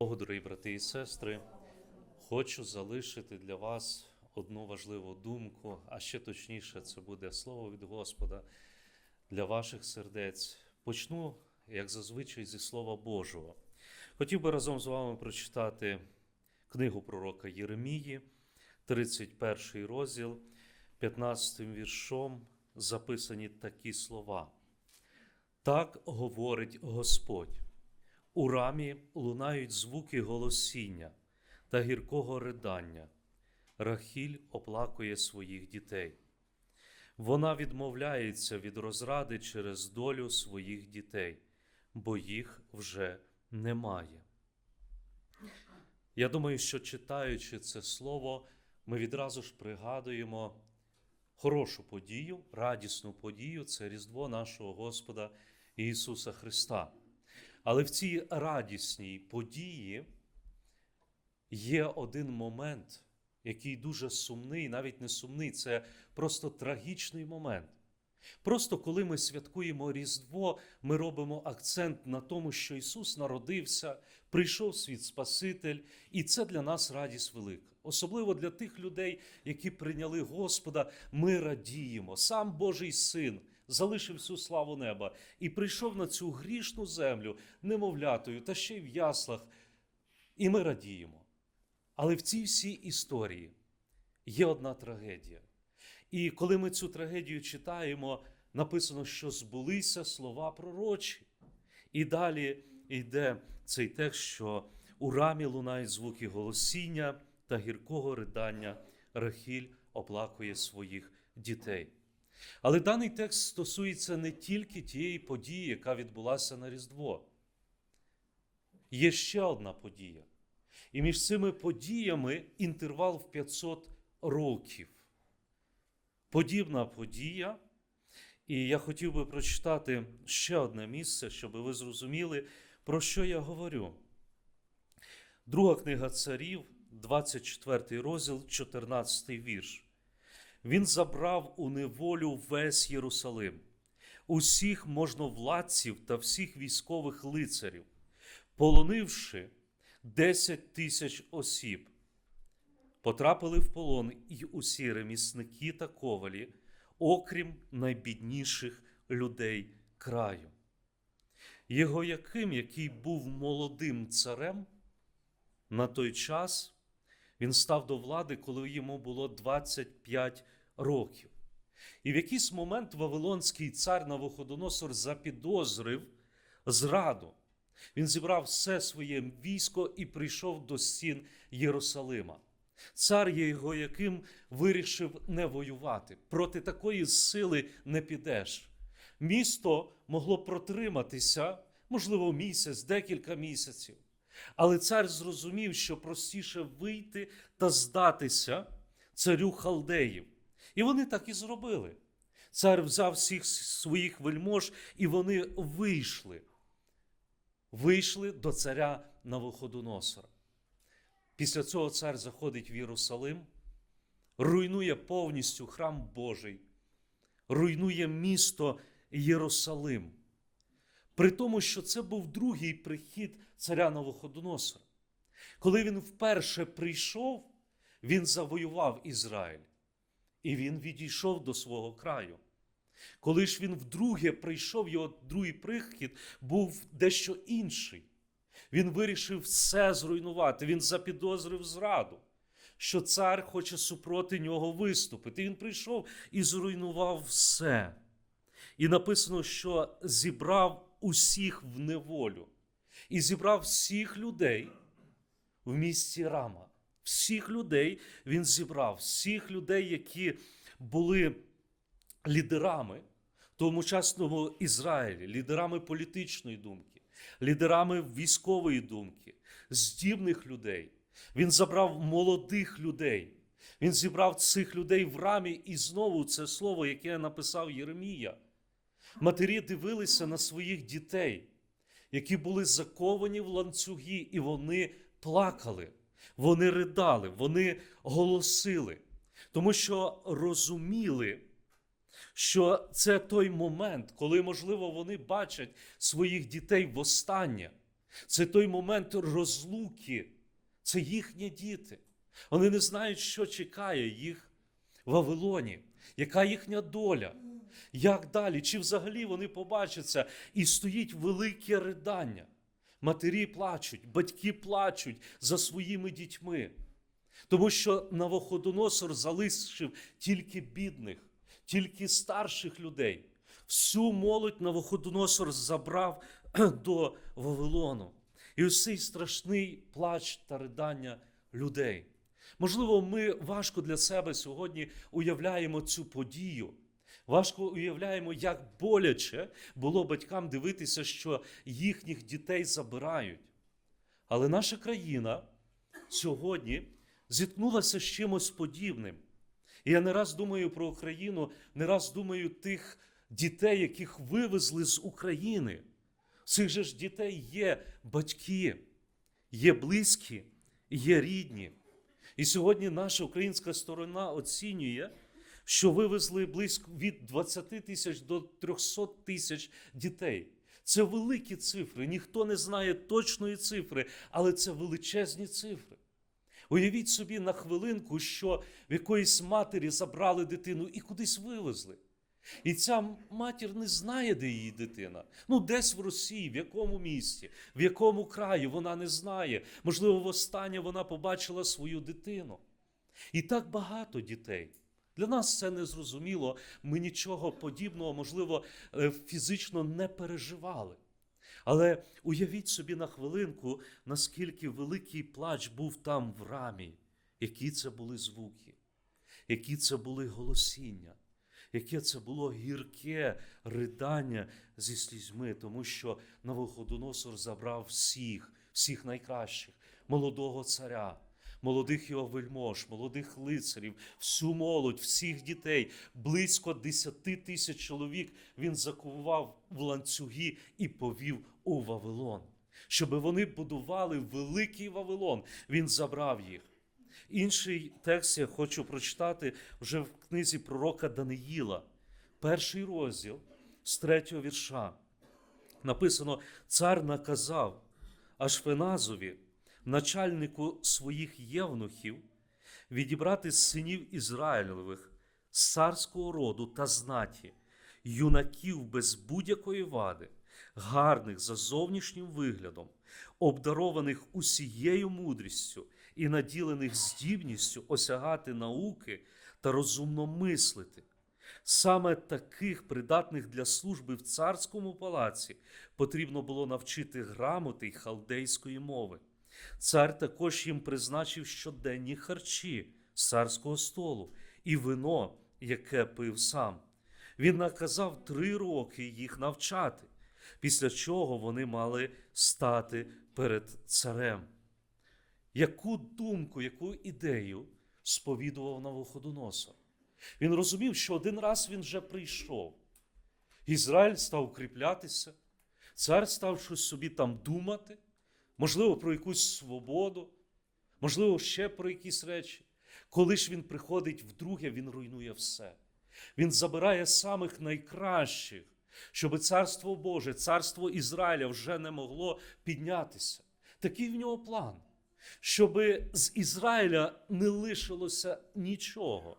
Богу, дорогі брати і сестри, хочу залишити для вас одну важливу думку, а ще точніше, це буде слово від Господа для ваших сердець. Почну, як зазвичай, зі Слова Божого. Хотів би разом з вами прочитати книгу пророка Єремії, 31 розділ, 15 віршом записані такі слова. Так говорить Господь. У рамі лунають звуки голосіння та гіркого ридання. Рахіль оплакує своїх дітей. Вона відмовляється від розради через долю своїх дітей, бо їх вже немає. Я думаю, що читаючи це слово, ми відразу ж пригадуємо хорошу подію, радісну подію це Різдво нашого Господа Ісуса Христа. Але в цій радісній події є один момент, який дуже сумний, навіть не сумний, це просто трагічний момент. Просто коли ми святкуємо Різдво, ми робимо акцент на тому, що Ісус народився, прийшов в світ Спаситель, і це для нас радість велика. Особливо для тих людей, які прийняли Господа, ми радіємо. Сам Божий Син залишив всю славу неба і прийшов на цю грішну землю, немовлятою, та ще й в яслах. І ми радіємо. Але в цій всій історії є одна трагедія. І коли ми цю трагедію читаємо, написано, що збулися слова пророчі. І далі йде цей текст, що у рамі лунають звуки голосіння та гіркого ридання Рахіль оплакує своїх дітей. Але даний текст стосується не тільки тієї події, яка відбулася на Різдво. Є ще одна подія. І між цими подіями інтервал в 500 років. Подібна подія. І я хотів би прочитати ще одне місце, щоб ви зрозуміли, про що я говорю. Друга книга царів, 24 розділ, 14 вірш. Він забрав у неволю весь Єрусалим, усіх можновладців та всіх військових лицарів, полонивши 10 тисяч осіб. Потрапили в полон і усі ремісники та ковалі, окрім найбідніших людей краю. Єгояким, який був молодим царем, на той час він став до влади, коли йому було 25 років. І в якийсь момент Вавилонський цар Навуходоносор запідозрив зраду. Він зібрав все своє військо і прийшов до стін Єрусалима. Цар його яким вирішив не воювати. Проти такої сили не підеш. Місто могло протриматися, можливо, місяць, декілька місяців. Але цар зрозумів, що простіше вийти та здатися царю халдеїв. І вони так і зробили. Цар взяв всіх своїх вельмож, і вони вийшли. Вийшли до царя Навуходоносора. Після цього цар заходить в Єрусалим, руйнує повністю храм Божий, руйнує місто Єрусалим. При тому, що це був другий прихід царя Навуходоносора. Коли він вперше прийшов, він завоював Ізраїль, і він відійшов до свого краю. Коли ж він вдруге прийшов, його другий прихід був дещо інший. Він вирішив все зруйнувати. Він запідозрив зраду, що цар хоче супроти нього виступити. Він прийшов і зруйнував все. І написано, що зібрав усіх в неволю, і зібрав всіх людей в місті Рама. Всіх людей він зібрав, всіх людей, які були лідерами тогочасному Ізраїлі, лідерами політичної думки, лідерами військової думки, здібних людей. Він забрав молодих людей. Він зібрав цих людей в рамі, і знову це слово, яке написав Єремія. Матері дивилися на своїх дітей, які були заковані в ланцюги, і вони плакали, вони ридали, вони голосили, тому що розуміли, що це той момент, коли, можливо, вони бачать своїх дітей востаннє. Це той момент розлуки, це їхні діти. Вони не знають, що чекає їх в Вавилоні, яка їхня доля, як далі, чи взагалі вони побачаться, і стоїть велике ридання. Матері плачуть, батьки плачуть за своїми дітьми. Тому що Навуходоносор залишив тільки бідних, тільки старших людей. Всю молодь Навуходоносор забрав до Вавилону. І ось цей страшний плач та ридання людей. Можливо, ми важко для себе сьогодні уявляємо цю подію. Важко уявляємо, як боляче було батькам дивитися, що їхніх дітей забирають. Але наша країна сьогодні зіткнулася з чимось подібним. І я не раз думаю про Україну, не раз думаю тих дітей, яких вивезли з України. Цих же ж дітей є батьки, є близькі, є рідні. І сьогодні наша українська сторона оцінює, що вивезли близько від 20 тисяч до 300 тисяч дітей. Це великі цифри. Ніхто не знає точної цифри, але це величезні цифри. Уявіть собі на хвилинку, що в якоїсь матері забрали дитину і кудись вивезли. І ця матір не знає, де її дитина. Ну, десь в Росії, в якому місті, в якому краї вона не знає. Можливо, востаннє вона побачила свою дитину. І так багато дітей. Для нас це не зрозуміло. Ми нічого подібного, можливо, е, фізично не переживали. Але уявіть собі на хвилинку, наскільки великий плач був там в рамі, які це були звуки, які це були голосіння, яке це було гірке ридання зі слізьми, тому що Навуходоносор забрав всіх, всіх найкращих, молодого царя. Молодих його вельмож, молодих лицарів, всю молодь, всіх дітей, близько 10 тисяч чоловік він закував в ланцюги і повів у Вавилон. Щоб вони будували великий Вавилон, він забрав їх. Інший текст я хочу прочитати вже в книзі пророка Даниїла, перший розділ з третього вірша. Написано: Цар наказав Ашфеназові, начальнику своїх євнухів, відібрати синів Ізраїлевих, з царського роду та знаті, юнаків без будь-якої вади, гарних за зовнішнім виглядом, обдарованих усією мудрістю і наділених здібністю осягати науки та розумно мислити. Саме таких придатних для служби в царському палаці потрібно було навчити грамоти й халдейської мови. Цар також їм призначив щоденні харчі з царського столу і вино, яке пив сам. Він наказав три роки їх навчати, після чого вони мали стати перед царем. Яку думку, яку ідею сповідував Навуходоносор? Він розумів, що один раз він вже прийшов. Ізраїль став укріплятися, цар став щось собі там думати, можливо, про якусь свободу, можливо, ще про якісь речі. Коли ж він приходить вдруге, він руйнує все. Він забирає самих найкращих, щоб царство Боже, царство Ізраїля вже не могло піднятися. Такий в нього план, щоб з Ізраїля не лишилося нічого.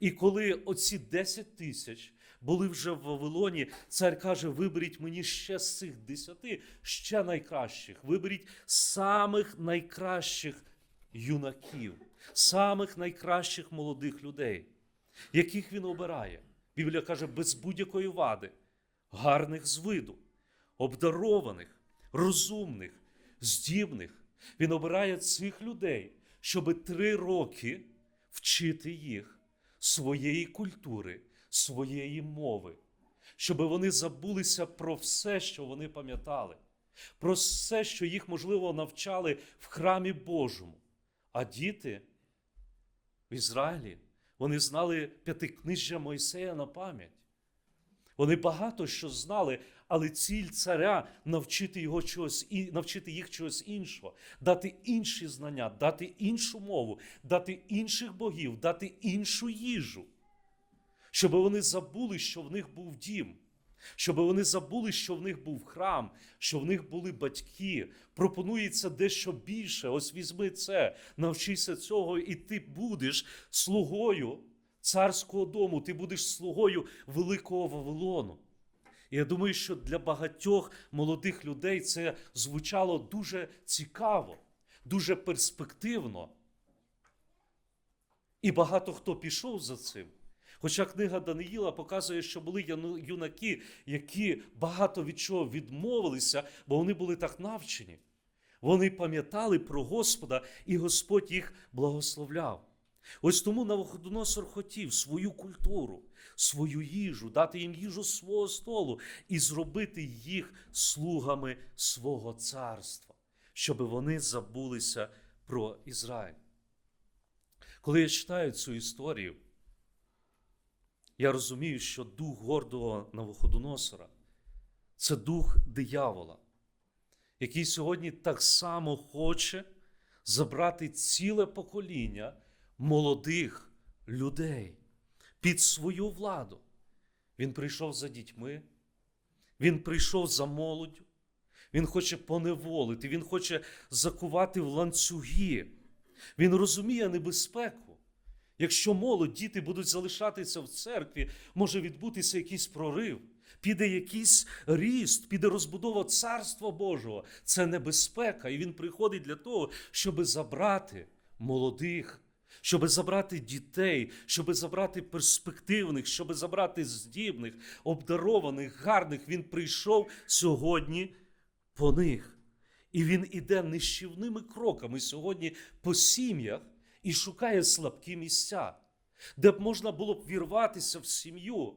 І коли оці 10 тисяч були вже в Вавилоні, цар каже: виберіть мені ще з цих десяти, ще найкращих. Виберіть самих найкращих юнаків, самих найкращих молодих людей, яких він обирає. Біблія каже, без будь-якої вади, гарних з виду, обдарованих, розумних, здібних. Він обирає цих людей, щоб три роки вчити їх своєї культури, своєї мови, щоб вони забулися про все, що вони пам'ятали, про все, що їх, можливо, навчали в храмі Божому. А діти в Ізраїлі вони знали п'ятикнижжя Мойсея на пам'ять. Вони багато що знали, але ціль царя навчити його чогось і навчити їх чогось іншого, дати інші знання, дати іншу мову, дати інших богів, дати іншу їжу, щоб вони забули, що в них був дім, щоб вони забули, що в них був храм, що в них були батьки. Пропонується дещо більше. Ось візьми це, навчися цього, і ти будеш слугою царського дому, ти будеш слугою великого Вавилону. Я думаю, що для багатьох молодих людей це звучало дуже цікаво, дуже перспективно. І багато хто пішов за цим. Хоча книга Даниїла показує, що були юнаки, які багато від чого відмовилися, бо вони були так навчені. Вони пам'ятали про Господа, і Господь їх благословляв. Ось тому Навуходоносор хотів свою культуру, свою їжу, дати їм їжу свого столу і зробити їх слугами свого царства, щоб вони забулися про Ізраїль. Коли я читаю цю історію, я розумію, що дух гордого Навуходоносора це дух диявола, який сьогодні так само хоче забрати ціле покоління молодих людей під свою владу. Він прийшов за дітьми, він прийшов за молоддю, він хоче поневолити, він хоче закувати в ланцюги. Він розуміє небезпеку. Якщо молодь, діти будуть залишатися в церкві, може відбутися якийсь прорив, піде якийсь ріст, піде розбудова Царства Божого. Це небезпека. І він приходить для того, щоб забрати молодих, щоб забрати дітей, щоб забрати перспективних, щоб забрати здібних, обдарованих, гарних. Він прийшов сьогодні по них. І він іде нищівними кроками сьогодні по сім'ях і шукає слабкі місця, де б можна було б вірватися в сім'ю,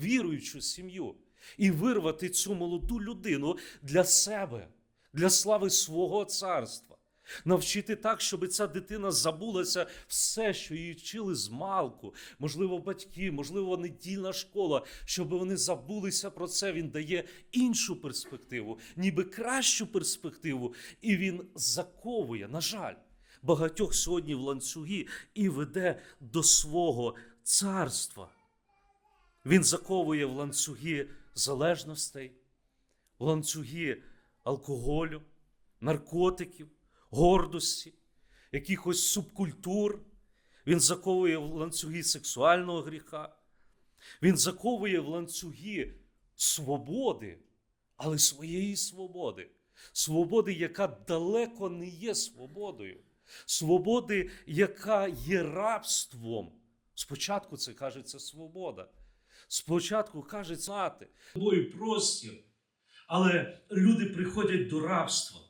віруючу сім'ю, і вирвати цю молоду людину для себе, для слави свого царства. Навчити так, щоб ця дитина забулася все, що її вчили з малку, можливо, батьки, можливо, недільна школа, щоб вони забулися про це. Він дає іншу перспективу, ніби кращу перспективу, і він заковує, на жаль, багатьох сьогодні в ланцюги і веде до свого царства. Він заковує в ланцюги залежностей, в ланцюги алкоголю, наркотиків, гордості, якихось субкультур. Він заковує в ланцюги сексуального гріха. Він заковує в ланцюги свободи, але своєї свободи. Свободи, яка далеко не є свободою. Свободи, яка є рабством. Спочатку це кажеться свобода. Спочатку каже знати тобою простір. Але люди приходять до рабства.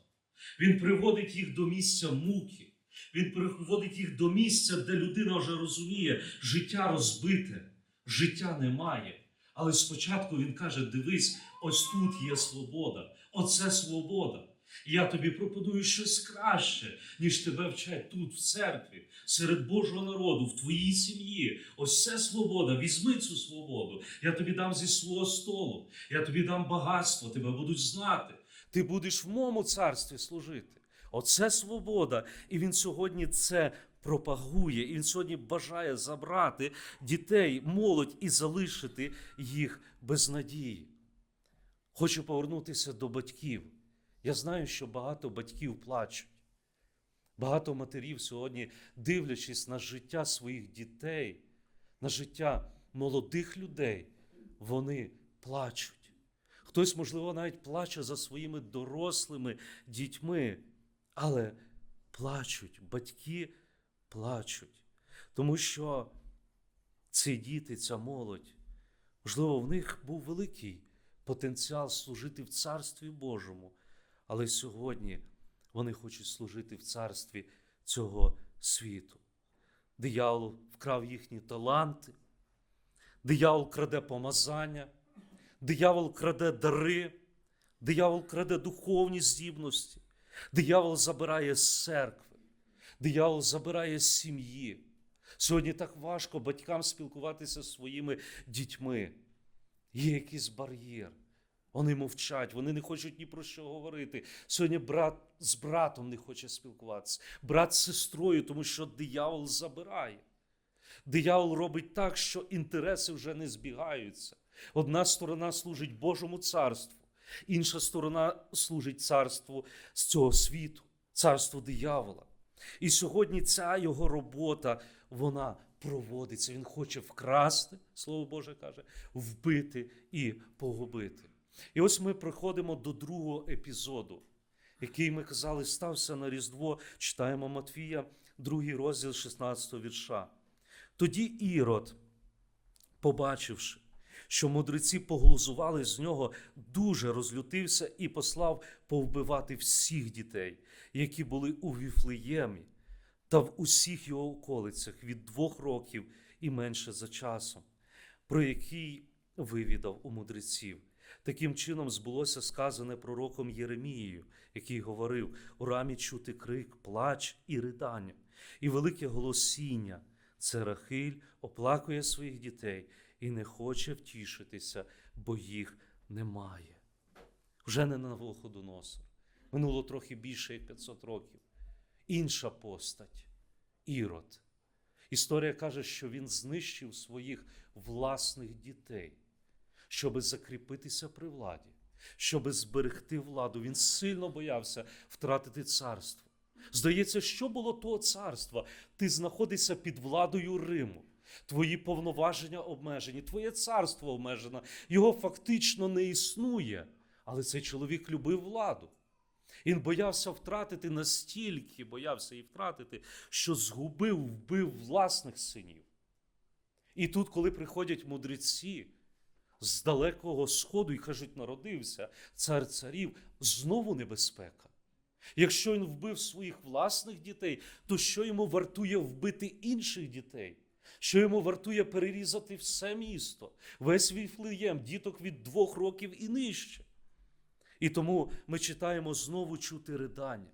Він приводить їх до місця муки. Він приводить їх до місця, де людина вже розуміє, життя розбите, життя немає. Але спочатку він каже: дивись, ось тут є свобода, оце свобода. Я тобі пропоную щось краще, ніж тебе вчать тут, в церкві, серед Божого народу, в твоїй сім'ї. Ось це свобода. Візьми цю свободу. Я тобі дам зі свого столу, я тобі дам багатство, тебе будуть знати. Ти будеш в моєму царстві служити. Оце свобода. І він сьогодні це пропагує. І він сьогодні бажає забрати дітей, молодь і залишити їх без надії. Хочу повернутися до батьків. Я знаю, що багато батьків плачуть. Багато матерів сьогодні, дивлячись на життя своїх дітей, на життя молодих людей, вони плачуть. Хтось, можливо, навіть плаче за своїми дорослими дітьми, але плачуть, батьки плачуть. Тому що ці діти, ця молодь, можливо, в них був великий потенціал служити в Царстві Божому, але сьогодні вони хочуть служити в царстві цього світу. Диявол вкрав їхні таланти, диявол краде помазання, диявол краде дари, диявол краде духовні здібності, диявол забирає з церкви, диявол забирає з сім'ї. Сьогодні так важко батькам спілкуватися зі своїми дітьми. Є якийсь бар'єр. Вони мовчать, вони не хочуть ні про що говорити. Сьогодні брат з братом не хоче спілкуватися, брат з сестрою, тому що диявол забирає. Диявол робить так, що інтереси вже не збігаються. Одна сторона служить Божому царству, інша сторона служить царству з цього світу, царству диявола. І сьогодні ця його робота, вона проводиться. Він хоче вкрасти, слово Боже каже, вбити і погубити. І ось ми приходимо до другого епізоду, який ми казали, стався на Різдво. Читаємо Матвія, другий розділ 16 вірша. Тоді Ірод, побачивши, що мудреці поглузували з нього, дуже розлютився і послав повбивати всіх дітей, які були у Віфлеємі та в усіх його околицях від двох років і менше за часом, про який вивідав у мудреців. Таким чином збулося сказане пророком Єремією, який говорив: у рамі чути крик, плач і ридання, і велике голосіння. Це Рахиль оплакує своїх дітей і не хоче втішитися, бо їх немає. Вже не на Волходоносор. Минуло трохи більше як 500 років. Інша постать Ірод. Історія каже, що він знищив своїх власних дітей, щоби закріпитися при владі, щоби зберегти владу. Він сильно боявся втратити царство. Здається, що було того царства? Ти знаходишся під владою Риму. Твої повноваження обмежені, твоє царство обмежено, його фактично не існує. Але цей чоловік любив владу. Він боявся втратити настільки, боявся її втратити, що згубив, вбив власних синів. І тут, коли приходять мудреці з далекого сходу і кажуть, народився цар царів, знову небезпека. Якщо він вбив своїх власних дітей, то що йому вартує вбити інших дітей? Що йому вартує перерізати все місто, весь Віфлеєм, діток від двох років і нижче? І тому ми читаємо знову чути ридання,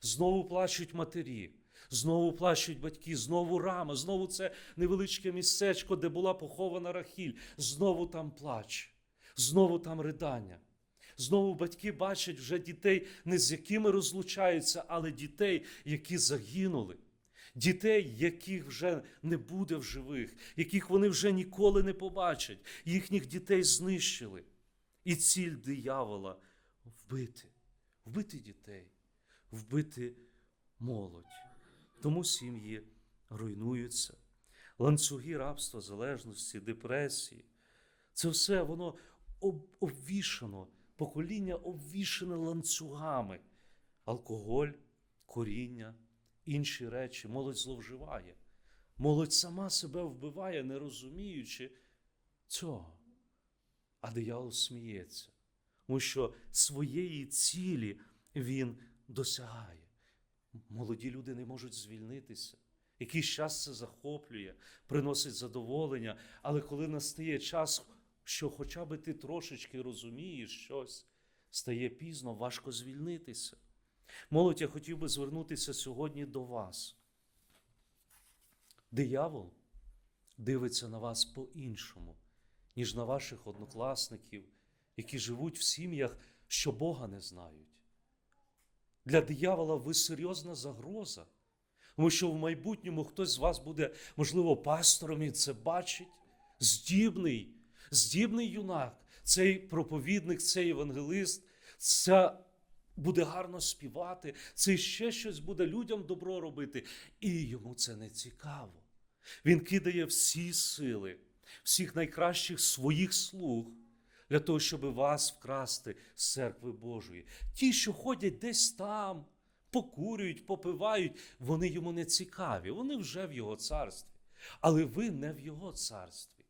знову плачуть матері, знову плачуть батьки, знову рама, знову це невеличке містечко, де була похована Рахіль, знову там плач, знову там ридання. Знову батьки бачать вже дітей, не з якими розлучаються, але дітей, які загинули, дітей, яких вже не буде в живих, яких вони вже ніколи не побачать, їхніх дітей знищили. І ціль диявола вбити, вбити дітей, вбити молодь. Тому сім'ї руйнуються. Ланцюги рабства, залежності, депресії. Це все воно об- обвішано, покоління обвішане ланцюгами. Алкоголь, коріння, інші речі. Молодь зловживає. Молодь сама себе вбиває, не розуміючи цього. А диявол сміється, тому що своєї цілі він досягає. Молоді люди не можуть звільнитися. Якийсь час це захоплює, приносить задоволення, але коли настає час, що хоча б ти трошечки розумієш щось, стає пізно, важко звільнитися. Молодь, я хотів би звернутися сьогодні до вас. Диявол дивиться на вас по-іншому, ніж на ваших однокласників, які живуть в сім'ях, що Бога не знають. Для диявола ви серйозна загроза, тому що в майбутньому хтось з вас буде, можливо, пастором і це бачить. Здібний, здібний юнак, цей проповідник, цей евангелист, ця буде гарно співати, це ще щось буде людям добро робити. І йому це не цікаво. Він кидає всі сили, всіх найкращих своїх слуг для того, щоб вас вкрасти з церкви Божої. Ті, що ходять десь там, покурюють, попивають, вони йому не цікаві, вони вже в його царстві. Але ви не в його царстві.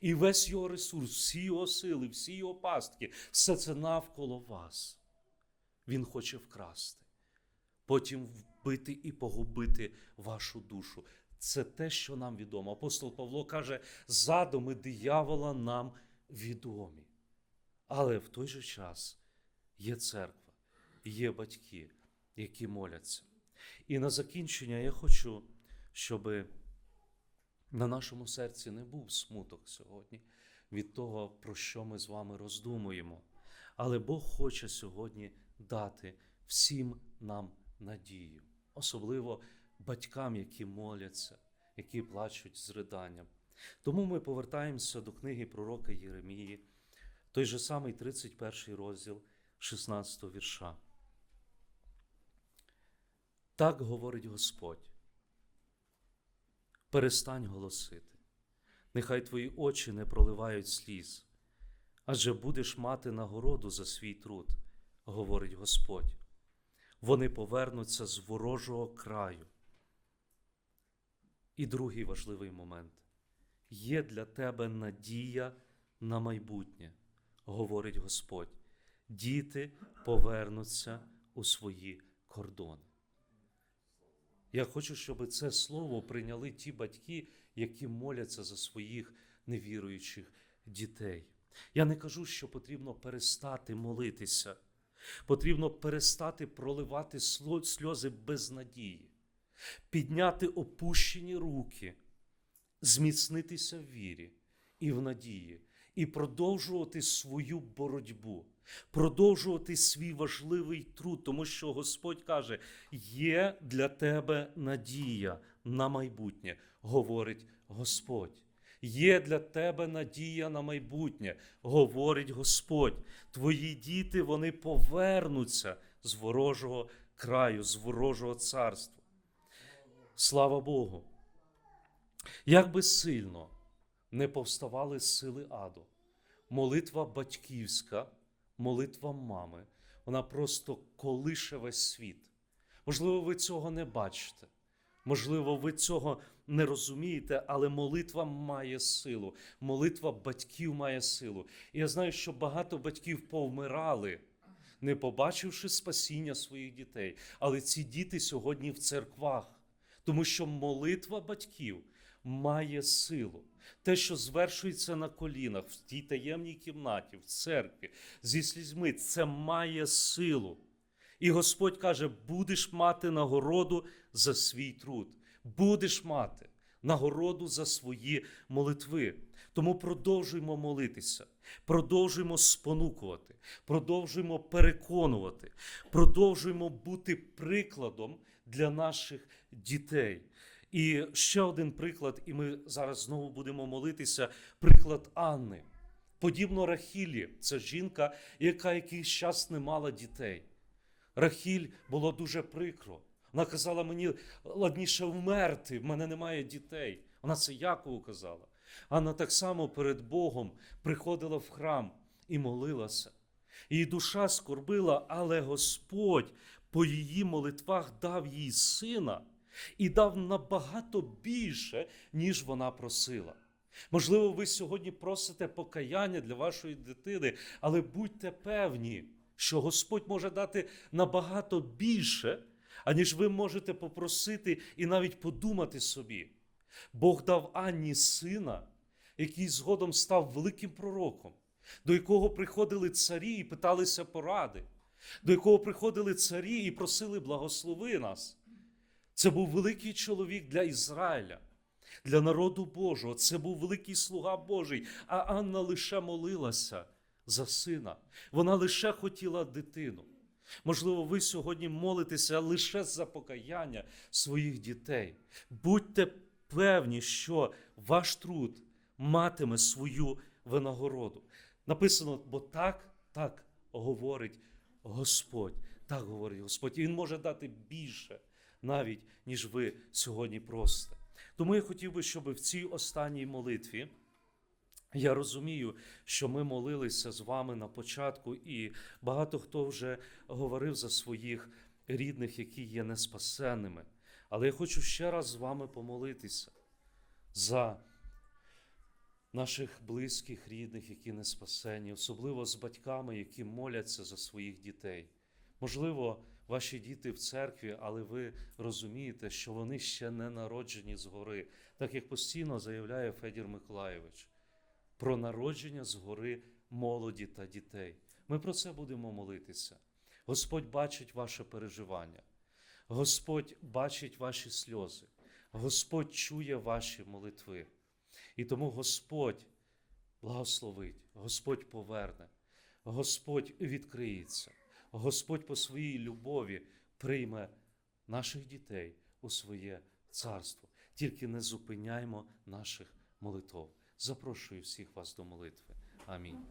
І весь його ресурс, всі його сили, всі його пастки, все це навколо вас. Він хоче вкрасти, потім вбити і погубити вашу душу. Це те, що нам відомо. Апостол Павло каже, задуми диявола нам відомі. Але в той же час є церква, є батьки, які моляться. І на закінчення я хочу, щоб на нашому серці не був смуток сьогодні від того, про що ми з вами роздумуємо. Але Бог хоче сьогодні дати всім нам надію, особливо батькам, які моляться, які плачуть з риданням. Тому ми повертаємося до книги пророка Єремії, той же самий 31 розділ 16 вірша. Так говорить Господь. Перестань голосити, нехай твої очі не проливають сліз, адже будеш мати нагороду за свій труд, говорить Господь. Вони повернуться з ворожого краю. І другий важливий момент є для тебе надія на майбутнє, говорить Господь. Діти повернуться у свої кордони. Я хочу, щоб це слово прийняли ті батьки, які моляться за своїх невіруючих дітей. Я не кажу, що потрібно перестати молитися, потрібно перестати проливати сльози без надії, підняти опущені руки, зміцнитися в вірі і в надії, і продовжувати свою боротьбу, продовжувати свій важливий труд, тому що Господь каже: є для тебе надія на майбутнє, говорить Господь. Є для тебе надія на майбутнє, говорить Господь. Твої діти вони повернуться з ворожого краю, з ворожого царства. Слава Богу! Як би сильно не повставали сили аду, молитва батьківська, молитва мами, вона просто колише весь світ. Можливо, ви цього не бачите. Можливо, ви цього не розумієте, але молитва має силу. Молитва батьків має силу. І я знаю, що багато батьків повмирали, не побачивши спасіння своїх дітей. Але ці діти сьогодні в церквах, тому що молитва батьків має силу. Те, що звершується на колінах, в тій таємній кімнаті, в церкві, зі слізьми, це має силу. І Господь каже: будеш мати нагороду за свій труд, будеш мати нагороду за свої молитви. Тому продовжуємо молитися, продовжуємо спонукувати, продовжуємо переконувати, продовжуємо бути прикладом для наших дітей. І ще один приклад, і ми зараз знову будемо молитися: приклад Анни. Подібно Рахілі, це жінка, яка якийсь час не мала дітей. Рахіль було дуже прикро. Вона казала мені ладніше вмерти, в мене немає дітей. Вона це Якову казала. Анна так само перед Богом приходила в храм і молилася. Її душа скорбила, але Господь по її молитвах дав їй сина і дав набагато більше, ніж вона просила. Можливо, ви сьогодні просите покаяння для вашої дитини, але будьте певні, що Господь може дати набагато більше, аніж ви можете попросити і навіть подумати собі. Бог дав Анні сина, який згодом став великим пророком, до якого приходили царі і питалися поради, до якого приходили царі і просили благослови нас. Це був великий чоловік для Ізраїля, для народу Божого. Це був великий слуга Божий. А Анна лише молилася за сина. Вона лише хотіла дитину. Можливо, ви сьогодні молитеся лише за покаяння своїх дітей. Будьте певні, що ваш труд матиме свою винагороду. Написано, бо так, так говорить Господь. Так говорить Господь. І Він може дати більше навіть, ніж ви сьогодні просите. Тому я хотів би, щоб в цій останній молитві. Я розумію, що ми молилися з вами на початку, і багато хто вже говорив за своїх рідних, які є неспасенними. Але я хочу ще раз з вами помолитися за наших близьких, рідних, які не спасені, особливо з батьками, які моляться за своїх дітей. Можливо, ваші діти в церкві, але ви розумієте, що вони ще не народжені згори, так як постійно заявляє Федір Миколайович про народження згори молоді та дітей. Ми про це будемо молитися. Господь бачить ваше переживання, Господь бачить ваші сльози, Господь чує ваші молитви. І тому Господь благословить, Господь поверне, Господь відкриється, Господь по своїй любові прийме наших дітей у своє царство. Тільки не зупиняймо наших молитов. Запрошую всіх вас до молитви. Амінь.